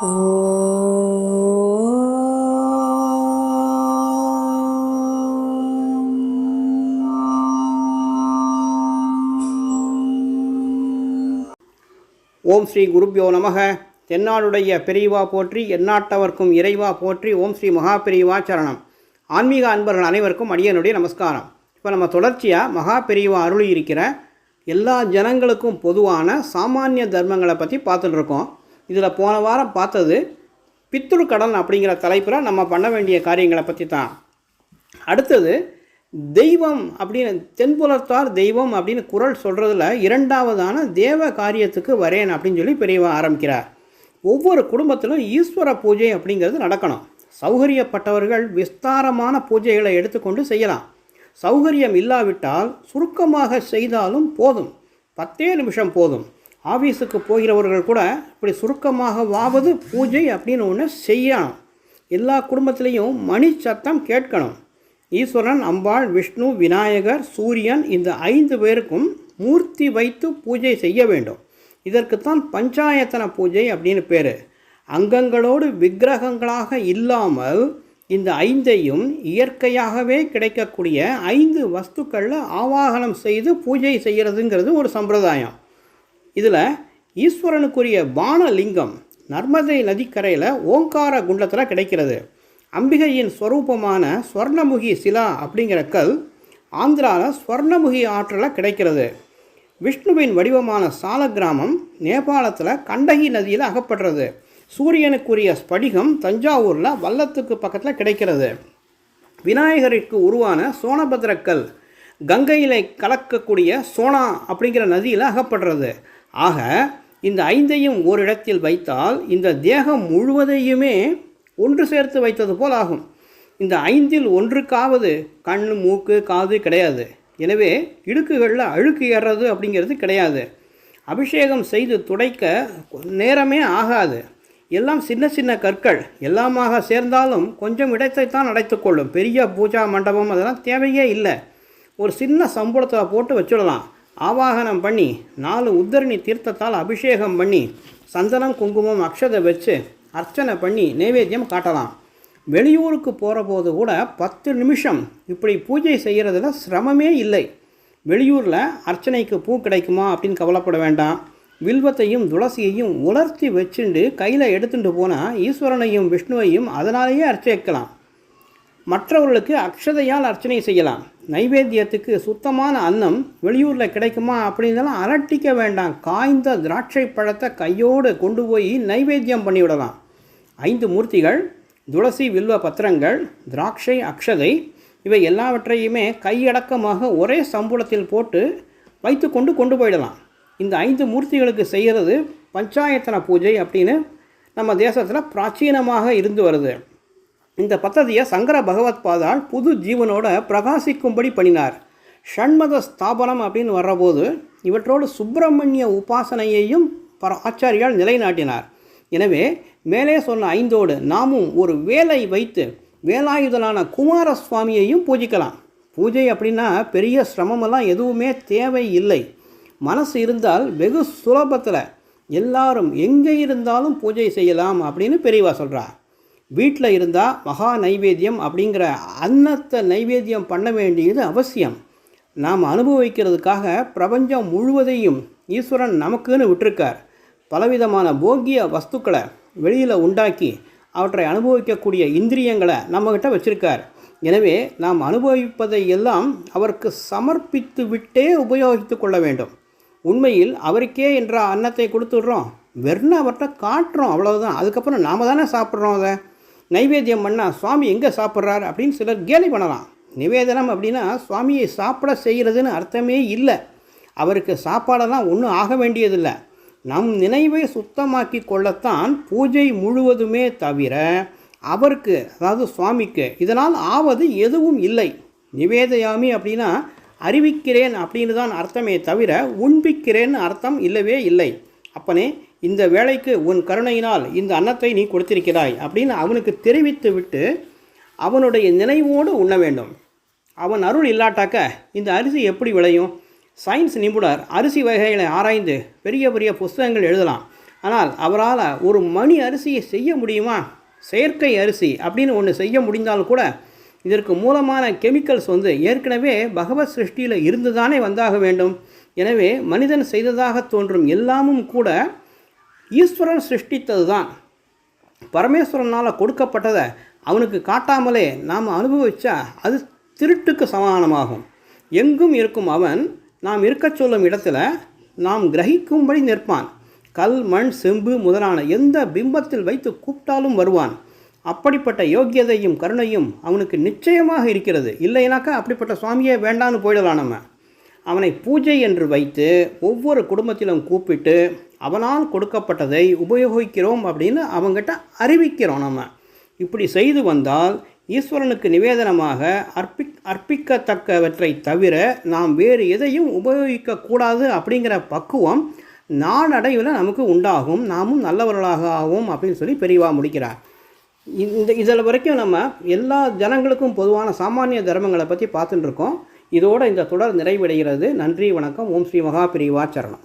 ஓம். ஸ்ரீ குருப்யோ நமக. தென்னாடுடைய பெரியவா போற்றி எந்நாட்டவர்க்கும் இறைவா போற்றி ஓம் ஸ்ரீ மகா பெரியவா சரணம். ஆன்மீக அன்பர்கள் அனைவருக்கும் அடியனுடைய நமஸ்காரம். இப்போ நம்ம தொடர்ச்சியாக மகா பெரியவா அருளி இருக்கிற எல்லா ஜனங்களுக்கும் பொதுவான சாமானிய தர்மங்களை பற்றி பார்த்துட்ருக்கோம் இதில் போன வாரம் பார்த்தது பித்துரு கடன் அப்படிங்கிற தலைப்பில் நம்ம பண்ண வேண்டிய காரியங்களை பற்றி தான். அடுத்தது தெய்வம் அப்படின்னு தென்புலத்தார் தெய்வம் அப்படின்னு குரல் சொல்கிறதுல இரண்டாவதான தேவ காரியத்துக்கு வரேன் அப்படின்னு சொல்லி பெரியவா ஆரம்பிக்கிறார். ஒவ்வொரு குடும்பத்திலும் ஈஸ்வர பூஜை அப்படிங்கிறது நடக்கணும். சௌகரியப்பட்டவர்கள் விஸ்தாரமான பூஜைகளை எடுத்துக்கொண்டு செய்யலாம். சௌகரியம் இல்லாவிட்டால் சுருக்கமாக செய்தாலும் போதும். பத்தே நிமிஷம் போதும். ஆஃபீஸுக்கு போகிறவர்கள் கூட இப்படி சுருக்கமாக வாவது பூஜை அப்படின்னு ஒன்று செய்யணும். எல்லா குடும்பத்திலையும் மணி சத்தம் கேட்கணும். ஈஸ்வரன் அம்பாள் விஷ்ணு விநாயகர் சூரியன் இந்த ஐந்து பேருக்கும் மூர்த்தி வைத்து பூஜை செய்ய வேண்டும். இதற்குத்தான் பஞ்சாயத்தன பூஜை அப்படின்னு பேர். அங்கங்களோடு விக்கிரகங்களாக இல்லாமல் இந்த ஐந்தையும் இயற்கையாகவே கிடைக்கக்கூடிய ஐந்து வஸ்துக்களில் ஆவாகனம் செய்து பூஜை செய்கிறதுங்கிறது ஒரு சம்பிரதாயம். இதில் ஈஸ்வரனுக்குரிய பானலிங்கம் நர்மதை நதிக்கரையில் ஓங்கார குண்டத்தில் கிடைக்கிறது. அம்பிகையின் ஸ்வரூபமான ஸ்வர்ணமுகி சிலா அப்படிங்கிற கல் ஆந்திராவில் ஸ்வர்ணமுகி ஆற்றில் கிடைக்கிறது. விஷ்ணுவின் வடிவமான சால கிராமம் நேபாளத்தில் கண்டகி நதியில் அகப்படுறது. சூரியனுக்குரிய ஸ்படிகம் தஞ்சாவூரில் வல்லத்துக்கு பக்கத்தில் கிடைக்கிறது. விநாயகருக்கு உருவான சோனபத்ரக்கல் கங்கையில் கலக்கக்கூடிய சோனா அப்படிங்கிற நதியில் அகப்படுறது. ஆக இந்த ஐந்தையும் ஓரிடத்தில் வைத்தால் இந்த தேகம் முழுவதையுமே ஒன்று சேர்த்து வைத்தது போல் ஆகும். இந்த ஐந்தில் ஒன்றுக்காவது கண் மூக்கு காது கிடையாது. எனவே இடுக்குகளில் அழுக்கு ஏறுறது அப்படிங்கிறது கிடையாது. அபிஷேகம் செய்து துடைக்க நேரமே ஆகாது. எல்லாம் சின்ன சின்ன கற்கள். எல்லாமாக சேர்ந்தாலும் கொஞ்சம் இடத்தைத்தான் அடைத்துக்கொள்ளும் பெரிய பூஜா மண்டபம் அதெல்லாம் தேவையே இல்லை. ஒரு சின்ன சம்பளத்தை போட்டு வச்சுடலாம். ஆவாகனம் பண்ணி நாலு உத்தரணி தீர்த்தத்தால் அபிஷேகம் பண்ணி சந்தனம் குங்குமம் அக்ஷதை வச்சு அர்ச்சனை பண்ணி நைவேத்தியம் காட்டலாம். வெளியூருக்கு போகிற போது கூட பத்து நிமிஷம் இப்படி பூஜை செய்கிறதுல சிரமமே இல்லை. வெளியூரில் அர்ச்சனைக்கு பூ கிடைக்குமா அப்படின்னு கவலைப்பட வேண்டாம். வில்வத்தையும் துளசியையும் உலர்த்தி வச்சுண்டு கையில் எடுத்துட்டு போனால் ஈஸ்வரனையும் விஷ்ணுவையும் அதனாலேயே அர்ச்சிக்கலாம் மற்றவர்களுக்கு அக்ஷதையால் அர்ச்சனை செய்யலாம். நைவேத்தியத்துக்கு சுத்தமான அன்னம் வெளியூரில் கிடைக்குமா அப்படின்னலாம் அலட்டிக்க வேண்டாம். காய்ந்த திராட்சை பழத்தை கையோடு கொண்டு போய் நைவேத்தியம் பண்ணிவிடலாம் ஐந்து மூர்த்திகள் துளசி வில்வ பத்திரங்கள் திராட்சை அக்ஷதை இவை எல்லாவற்றையுமே கையடக்கமாக ஒரே சம்பளத்தில் போட்டு வைத்து கொண்டு கொண்டு போயிடலாம். இந்த ஐந்து மூர்த்திகளுக்கு செய்கிறது பஞ்சாயத்தன பூஜை அப்படின்னு நம்ம தேசத்தில் பிராச்சீனமாக இருந்து வருது. இந்த பத்ததியை சங்கர பகவத் பாதால் புது ஜீவனோட பிரகாசிக்கும்படி பண்ணினார். ஷண்மத ஸ்தாபனம் அப்படின்னு வர்றபோது இவற்றோடு சுப்பிரமணிய உபாசனையையும் பர ஆச்சாரியால் நிலைநாட்டினார். எனவே மேலே சொன்ன ஐந்தோடு நாமும் ஒரு வேலை வைத்து வேலாயுதனான குமார சுவாமியையும் பூஜிக்கலாம். பூஜை அப்படின்னா பெரிய சிரமமெல்லாம் எதுவுமே தேவை இல்லை. மனசு இருந்தால் வெகு சுலபத்தில் எல்லாரும் எங்கே இருந்தாலும் பூஜை செய்யலாம் அப்படின்னு பெரியவா சொல்கிறார் வீட்டில் இருந்தால் மகா நைவேத்தியம் அப்படிங்கிற அன்னத்தை நைவேத்தியம் பண்ண வேண்டியது அவசியம். நாம் அனுபவிக்கிறதுக்காக பிரபஞ்சம் முழுவதையும் ஈஸ்வரன் நமக்குன்னு விட்டிருக்கார். பலவிதமான போக்கிய வஸ்துக்களை வெளியில் உண்டாக்கி அவற்றை அனுபவிக்கக்கூடிய இந்திரியங்களை நம்மக்கிட்ட வச்சுருக்கார். எனவே நாம் அனுபவிப்பதை எல்லாம் அவருக்கு சமர்ப்பித்து விட்டே உபயோகித்து கொள்ள வேண்டும். உண்மையில் அவருக்கே என்ற அன்னத்தை கொடுத்துடுறோம். வெறும் அவர்கிட்ட காட்டுறோம். அவ்வளோதான் அதுக்கப்புறம் நாம் தானே சாப்பிட்றோம் அதை. நைவேத்தியம் பண்ணால் சுவாமி எங்கே சாப்பிட்றாரு அப்படின்னு சிலர் கேலி பண்ணலாம். நிவேதனம் அப்படின்னா சுவாமியை சாப்பிட செய்கிறதுன்னு அர்த்தமே இல்லை. அவருக்கு சாப்பாடெல்லாம் ஒன்றும் ஆக வேண்டியதில்லை. நம் நினைவை சுத்தமாக்கி கொள்ளத்தான் பூஜை முழுவதுமே தவிர அவருக்கு அதாவது சுவாமிக்கு இதனால் ஆவது எதுவும் இல்லை. நிவேதயாமி அப்படின்னா அறிவிக்கிறேன் அப்படின்னு தான் அர்த்தமே தவிர உண்பிக்கிறேன்னு அர்த்தம் இல்லவே இல்லை. அப்பனே இந்த வேலைக்கு உன் கருணையினால் இந்த அன்னத்தை நீ கொடுத்திருக்கிறாய் அப்படின்னு அவனுக்கு தெரிவித்து விட்டு அவனுடைய நினைவோடு உண்ண வேண்டும். அவன் அருள் இல்லாட்டாக்க இந்த அரிசி எப்படி விளையும்? சயின்ஸ் நிபுணர் அரிசி வகைகளை ஆராய்ந்து பெரிய பெரிய புஸ்தகங்கள் எழுதலாம். ஆனால் அவரால் ஒரு மணி அரிசியை செய்ய முடியுமா? செயற்கை அரிசி அப்படின்னு ஒன்று செய்ய முடிந்தால் கூட இதற்கு மூலமான கெமிக்கல்ஸ் வந்து ஏற்கனவே பகவத் சிருஷ்டியில் இருந்து தானே வந்தாக வேண்டும். எனவே மனிதன் செய்ததாக தோன்றும் எல்லாமும் கூட ஈஸ்வரன் சிருஷ்டித்தது தான் பரமேஸ்வரனால் கொடுக்கப்பட்டதை அவனுக்கு காட்டாமலே நாம் அனுபவிச்சா அது திருட்டுக்கு சமானமாகும் எங்கும் இருக்கும் அவன் நாம் இருக்கச் சொல்லும் இடத்துல நாம் கிரகிக்கும்படி நிற்பான். கல் மண் செம்பு முதலான எந்த பிம்பத்தில் வைத்து கூப்பிட்டாலும் வருவான். அப்படிப்பட்ட யோக்கியதையும் கருணையும் அவனுக்கு நிச்சயமாக இருக்கிறது. இல்லைனாக்கா அப்படிப்பட்ட சுவாமியே வேண்டான்னு போயிடலாம் நம்ம. அவனை பூஜை என்று வைத்து ஒவ்வொரு குடும்பத்திலும் கூப்பிட்டு அவனால் கொடுக்கப்பட்டதை உபயோகிக்கிறோம் அப்படின்னு அவங்ககிட்ட அறிவிக்கிறோம் நம்ம. இப்படி செய்து வந்தால் ஈஸ்வரனுக்கு நிவேதனமாக அர்ப்பி அர்ப்பிக்கத்தக்கவற்றை தவிர நாம் வேறு எதையும் உபயோகிக்கக்கூடாது அப்படிங்கிற பக்குவம் நாளடைவில் நமக்கு உண்டாகும். நாமும் நல்லவர்களாக ஆகும் அப்படின்னு சொல்லி பெரியவா முடிக்கிறார். இந்த இதில் வரைக்கும் நம்ம எல்லா ஜனங்களுக்கும் பொதுவான சாமானிய தர்மங்களை பற்றி பார்த்துட்டு இருக்கோம். இதோடு இந்த தொடர் நிறைவடைகிறது. நன்றி வணக்கம். ஓம் ஸ்ரீ மகா பிரிவா சரணம்.